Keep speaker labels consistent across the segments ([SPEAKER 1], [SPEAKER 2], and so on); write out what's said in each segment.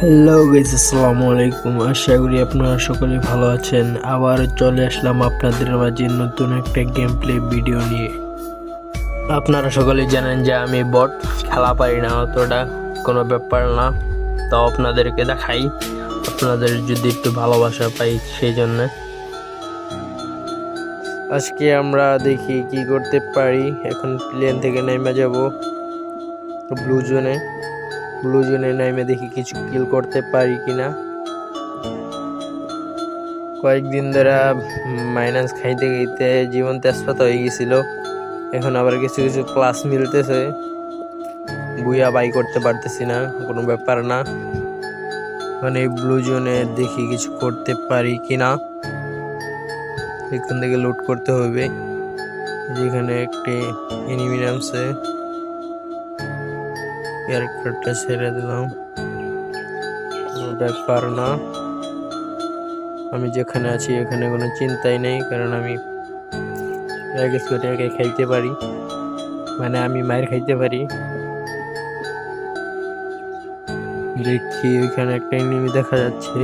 [SPEAKER 1] Hello guys আসসালামু আলাইকুম আশা করি আপনারা সকলে ভালো আছেন। আবার চলে আসলাম আপনাদের মাঝে নতুন একটা গেম প্লে ভিডিও নিয়ে। আপনারা সকলে জানেন যে আমি বট খেলা পারি না, অতটা কোনো ব্যাপার না। তাও আপনাদেরকে দেখাই। আপনাদের যদি একটু ভালোবাসা পাই সেই জন্য। আজকে আমরা দেখি কি করতে পারি। এখন প্লেন থেকে নেমে যাব। ব্লু জোনে ব্লু জোনে নেমে দেখি কিছু কিল করতে পারি কিনা। কয়েকদিন ধরে মাইনাস খাইতে খাইতে জীবন তেজপাতা হয়ে গেছিল। এখন আবার কিছু কিছু ক্লাস মিলতেছে। বুয়া বাই করতে পারতেছি না, কোনো ব্যাপার না। মানে ব্লু জোনে দেখি কিছু করতে পারি কিনা। এখান থেকে লুট করতে হবে। যেখানে একটি এনিমি নামছে। ক্যারেক্টারটা ছেড়ে দিলাম। কোনো ব্যাপার না। আমি যেখানে আছি এখানে কোনো চিন্তাই নেই, কারণ আমি একে খাইতে পারি। মানে আমি মায়ের খাইতে পারি। দেখি, ওইখানে একটা এনিমি দেখা যাচ্ছে।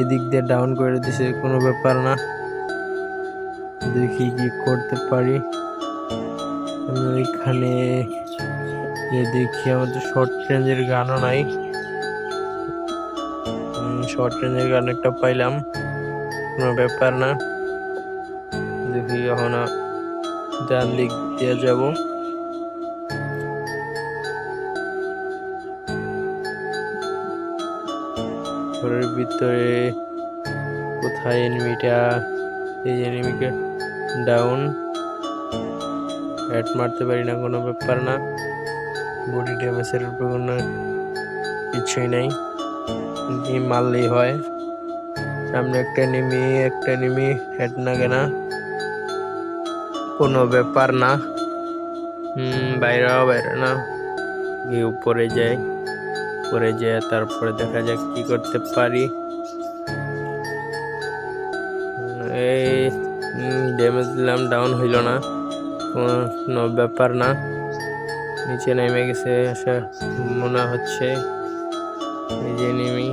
[SPEAKER 1] এদিক দিয়ে ডাউন করে দিছে, কোনো ব্যাপার না। দেখি কি করতে পারি। আমি ওইখানে যে দেখি, আমাদের শর্ট রেঞ্জের গানও নাই। শর্ট রেঞ্জের গান একটা পাইলাম। কোনো ব্যাপার না। দেখি এখন ডান দিক দিয়ে যাব। ঘরের ভিতরে কোথায় এনিমিটা এই এনিমিকে ডাউন অ্যাড মারতে পারি না, কোনো ব্যাপার না। বডি ড্যামেজের উপর কোনো কিছুই নেই। গেম মারলেই হয়। সামনে একটা নিমি একটা নিমি হেড না কেনা। কোনো ব্যাপার না। বাইরেও বাইরে না। গিয়ে উপরে যাই। উপরে যেয়ে তারপরে দেখা যাক কি করতে পারি। এই ড্যামেজ দিলাম ডাউন হইল না। কোনো ব্যাপার না। নিচে নেমে গেছে আসা মনে হচ্ছে। এই যে নেমি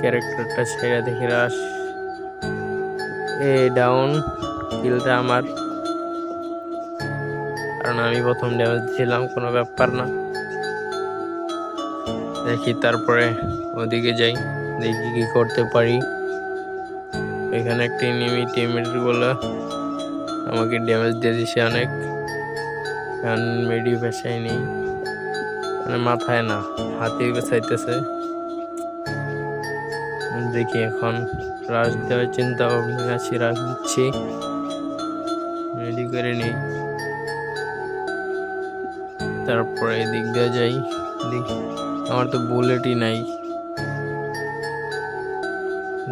[SPEAKER 1] ক্যারেক্টারটা ছেড়ে দেখে রাস। এ ডাউন কিলটা আমার। কারণ আমি প্রথম ড্যামেজ ছিলাম কোনো ব্যাপার না। দেখি তারপরে ওদিকে যাই, দেখি কি করতে পারি। এখানে একটা এনিমি টিমেরগুলো আমাকে ড্যামেজ দিয়ে দিছে অনেক। কারণ মেডি পেশাই নেই মানে মাথায় না, হাতে চাইতেছে দেখি এখন রাশ দেওয়ার চিন্তা ভাবনা আছি, রাশ দিচ্ছি। রেডি করে নিই। তারপরে এদিক দিয়ে যাই। দেখি, আমার তো বুলেটই নাই।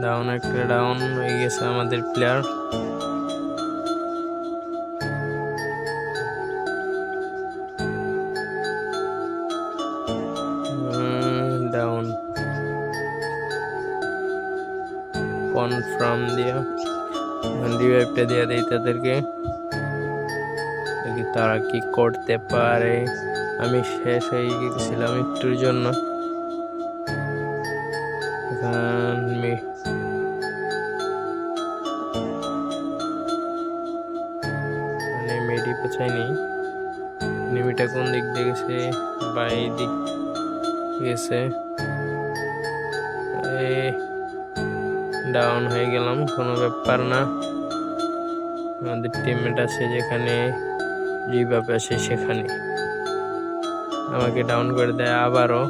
[SPEAKER 1] ডাউন একটা ডাউন হয়ে গেছে আমাদের প্লেয়ার কনফার্ম দিয়া রিভাইভটা দিয়ে দেই তাদেরকে তারা কি করতে পারে আমি শেষ হয়ে গেছিলাম একটুর জন্য। মানে মেডি পেছাইনি নিমিটা কোন দিক দিয়ে গেছে? বা দিক গেছে। ডাউন হয়ে গেলাম, কোনো ব্যাপার না। আমাদের টিমমেট আছে যেখানে রিভাব আছে সেখানে। আমাকে ডাউন করে দেয় আবারও।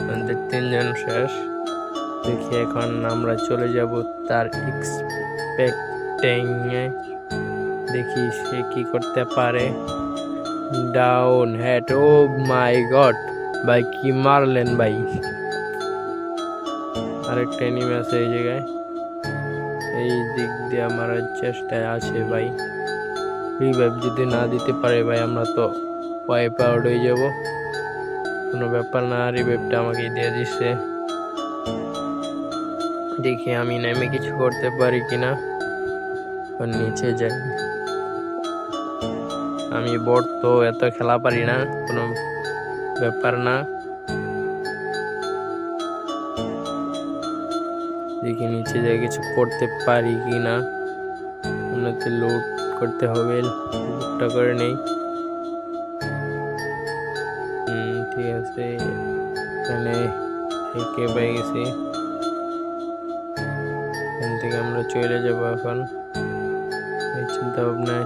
[SPEAKER 1] আমাদের তিনজন শেষ। দেখি এখন আমরা চলে যাব তার এক্সপেক্টিং দেখি সে কি করতে পারে। ডাউন হ্যাট ও মাই গড ভাই কি মারলেন ভাই। আরেকটা এনিমি আছে এই জায়গায়। এই দিক দিয়ে আমার চেষ্টায় আছে ভাই। রিভাইভ যদি না দিতে পারে ভাই, আমরা তো ওয়াইপ আউট হয়ে যাব। কোনো ব্যাপার না রিভাইভটা আমাকে দিয়ে দিচ্ছে। দেখি আমি নেমে কিছু করতে পারি কিনা। নিচে যাই। আমি বট তো এত খেলা পারি না, কোনো ব্যাপার না। দেখি নিচে যা কিছু করতে পারি কি না, ওনাতে লোড করতে হবে লোডটা করে নেই। ঠিক আছে। এখানে একে পাই গেছি। এখান থেকে আমরা চলে যাব এখন। এই চিন্তা ভাবনা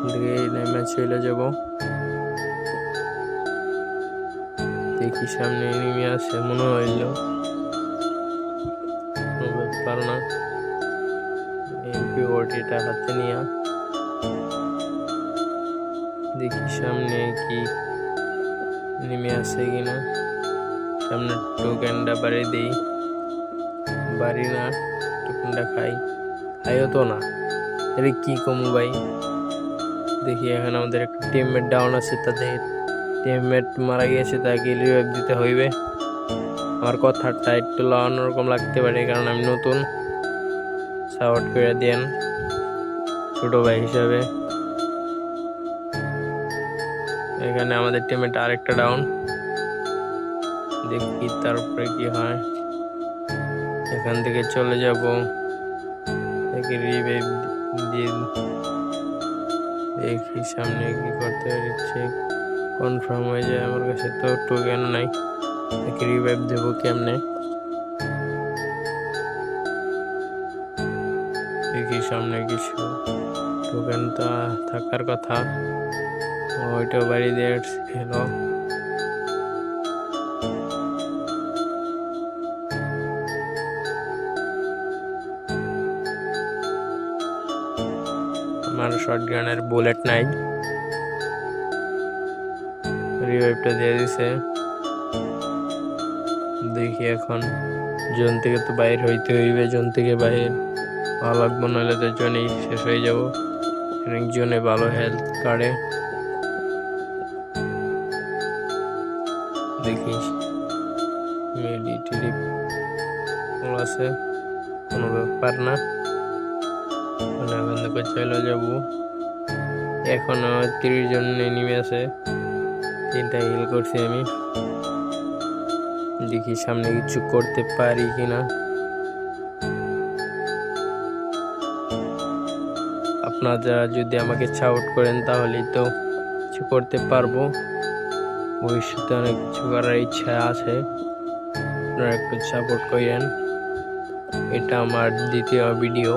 [SPEAKER 1] থেকে নেমে চলে যাব। দেখি সামনে এনিমি আছে মনে হইল। এমপি ওটিটা হাতে নিয়ে দেখি সামনে কি নেমে আছে কিনা। সামনে টোকেনটা বাড়ি দিই। বাড়ি না, টোকেনটা খাই। খাইও তো না। তাহলে কি কমু ভাই? দেখি এখন আমাদের একটা টিমমেট ডাউন আছে, তাদের টিমমেট মারা গিয়েছে, তাকে রিভাইভ দিতে হইবে। আমার কথাটা একটু অন্যরকম লাগতে পারে, কারণ আমি নতুন। সাপোর্ট করে দেন ছোট ভাই হিসাবে। এখানে আমাদের টিমেট আরেকটা ডাউন দেখি তারপরে কি হয়। এখান থেকে চলে যাব। দেখি দিয়ে দেখি সামনে কি করতে পারছে কনফার্ম হয়ে যায় আমার কাছে তো টোকেন নাই। দেখি রিভাইভ দেবো কেমনে। দেখি সামনে কিছু টোকেন থাকার কথা। ওইটা বাড়ি দিয়ে এলো আমার শর্ট গানের বুলেট নাই। রিভাইভটা দিয়ে দিছে। দেখি এখন। জোন থেকে তো বাইর হইতে হইবে, জোন থেকে বাইর। ভালো লাগবো নাহলে তো জোনেই শেষ হয়ে যাব। জনে ভালো হেলথ কার্ডে দেখি মেডি টিডি আছে, কোনো ব্যাপার না। এখান থেকে চলে যাব। এখন তিরিশ জন নেমে আছে, তিনটা হিল করছি আমি। দেখি সামনে কিছু করতে পারি কিনা। আপনারা যদি আমাকে সাপোর্ট করেন, তাহলেই তো কিছু করতে পারব। ভবিষ্যতে অনেক কিছু করার ইচ্ছা আছে। আপনারা একটু সাপোর্ট করেন। এটা আমার দ্বিতীয় ভিডিও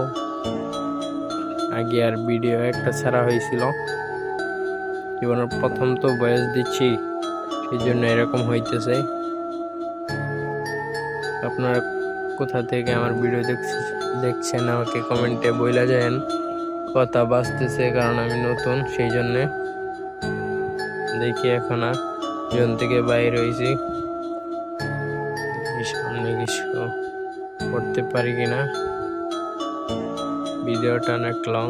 [SPEAKER 1] আগে আর ভিডিও একটা ছাড়া হয়েছিল। জীবনের প্রথম তো বয়স দিচ্ছি সেই জন্য এরকম হইতেছে। আপনারা কোথা থেকে আমার ভিডিও দেখছেন, আমাকে কমেন্টে বইলা যান। কথা বাঁচতেছে কারণ আমি নতুন, সেই জন্যে দেখি এখন আর জন থেকে বাইরে হয়েছি। সামনে কিছু করতে পারি কিনা? ভিডিওটা অনেক লং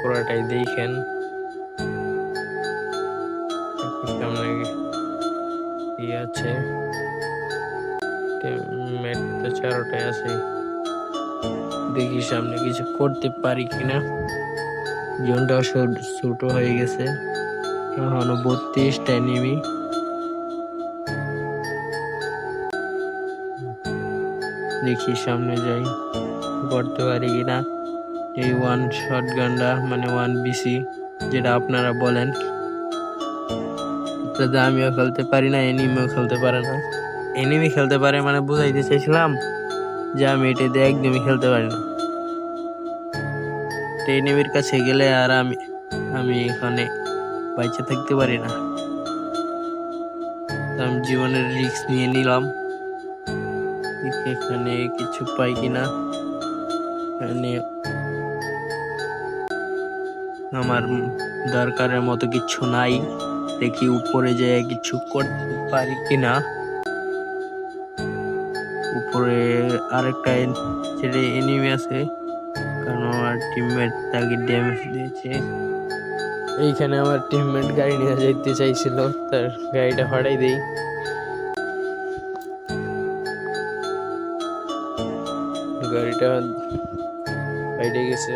[SPEAKER 1] পুরোটাই দেখেন। সামনে কি আছে? ম্যাট তো চারোটাই আছে। দেখি সামনে কিছু করতে পারি কিনা। জোনটা ছোট হয়ে গেছে। এখনও বত্রিশটা নেমি দেখি সামনে যাই। করতে পারি কিনা। এই ওয়ান শট গানটা মানে ওয়ান বিসি যেটা আপনারা বলেন। আমিও খেলতে পারি না এনিমিও খেলতে পারে না। এনিমি খেলতে পারে মানে বুঝাইতে চাইছিলাম। যে আমি এটা দিয়ে একদমই খেলতে পারি না। এনিমির কাছে গেলে আর আমি আমি এখানে বাইচে থাকতে পারি না। আমি জীবনের রিস্ক নিয়ে নিলাম। এখানে কিছু পাই কিনা। এখানে আমার দরকারের মতো কিছু নাই। দেখি উপরে যেয়ে কিছু করতে পারি কিনা। উপরে আরেকটা ছেড়ে এনিমি আছে। কারণ আমার টিমমেট তাকে ড্যামেজ দিয়েছে। এইখানে আমার টিমমেট গাড়ি নিয়ে যেতে চাইছিল, তার গাড়িটা ভাড়াই দেই। গাড়িটা বাইরে গেছে।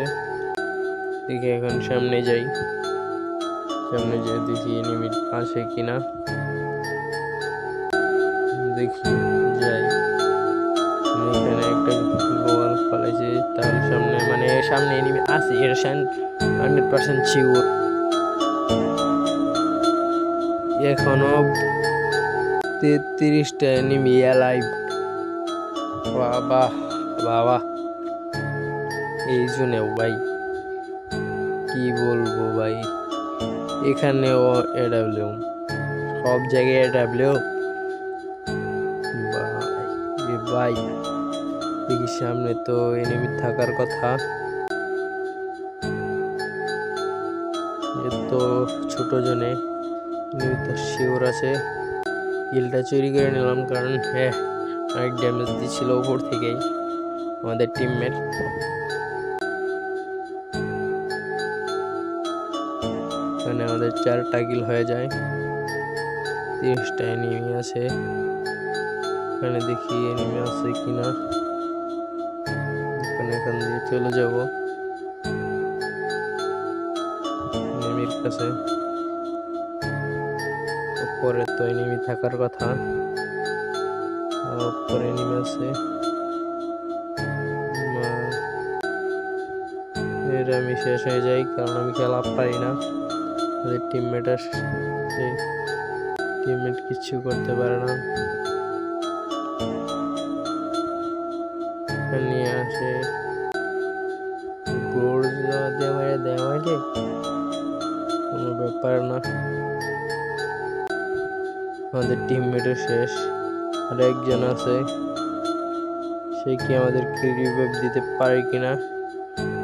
[SPEAKER 1] দেখে এখন সামনে যাই। সামনে যে দেখি এনিমিট আছে কিনা। দেখি। তাহলে সামনে মানে সামনে এনিমি আছে, এর হান্ড্রেড পার্সেন্ট শিওর এখনও তেত্রিশটা এনিমি লাইভ বাবা বাবা। এই জন্যেও ভাই, কি বলব ভাই? এখানেও এডাব্লিউ সব জায়গায় এডাব্লিউ ভাই ভাই। দেখি সামনে তো এনিমি থাকার কথা। তো ছোট জনে তো শিওর আছে। হিলটা চুরি করে নিলাম কারণ হ্যাঁ অনেক ড্যামেজ দিচ্ছিল ওপর থেকেই আমাদের টিমমেট এখানে আমাদের চারটা কিল হয়ে যায়। তিরিশটা এনিমি আছে। এখানে দেখি এনিমি আছে কিনা। এখানে দিয়ে চলে যাব। এনিমির কাছে। উপরে তো এনিমি থাকার কথা। আর উপরে এনিমি আছে। এর আমি শেষ হয়ে যাই, কারণ আমি খেলা পারি না। আমাদের টিমমেট সেই টিমমেট কিচ্ছু করতে পারে না। নিয়ে আসে দেওয়া মারে দেওয়া মারে কোনো ব্যাপার না। আমাদের টিমমেটও শেষ। আর একজন আছে। সে কি আমাদেরকে রিভাইভ দিতে পারে কিনা,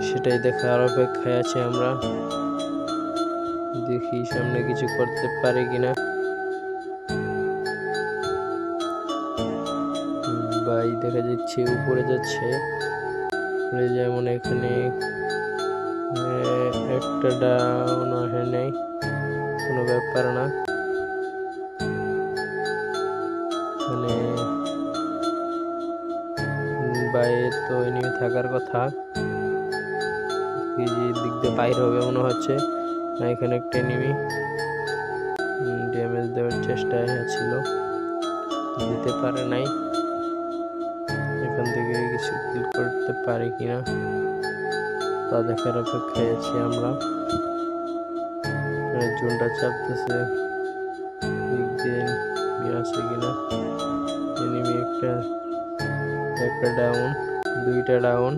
[SPEAKER 1] সেটাই দেখার অপেক্ষায় আছি আমরা। দেখি সামনে কিছু করতে পারে কিনা। ভাই, দেখা যাচ্ছে উপরে যাচ্ছে। উপরে যেমন এখানে একটা ডাউন আসে নেই, কোনো ব্যাপার না। মানে বাইরে তো এনিমি থাকার কথা। যে দিক দিয়ে বাইর হবে মনে হচ্ছে, না এখানে একটা এনিমি ড্যামেজ দেওয়ার চেষ্টায় ছিল দিতে পারে নাই। এখান থেকে কিছু করতে পারে কিনা। তা দেখার অপেক্ষায় আছি আমরা। জোনটা চাপতেছে। দিক দিয়ে enemy আছে কিনা? এনিমি একটা একটা ডাউন দুইটা ডাউন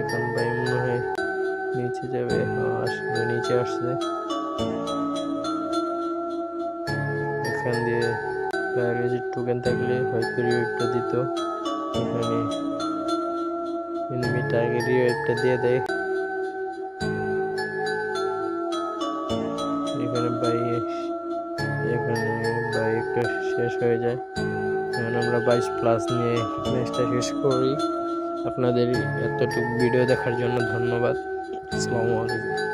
[SPEAKER 1] এখন ভাই মনে হয় নিচে যাবে। হ্যাঁ, আসলে নিচে আসছে। এখান দিয়ে গাড়ি টোকেন থাকলে হয়তো রিওয়েবটা দিত। এখানে রিওয়েবটা দিয়ে দেয়। এখানে বাই এখানে বাইকটা শেষ হয়ে যায়। এখন আমরা বাইশ প্লাস নিয়ে ম্যাচটা শেষ করি। আপনাদের এতটুকু ভিডিও দেখার জন্য ধন্যবাদ। আসসালামু আলাইকুম।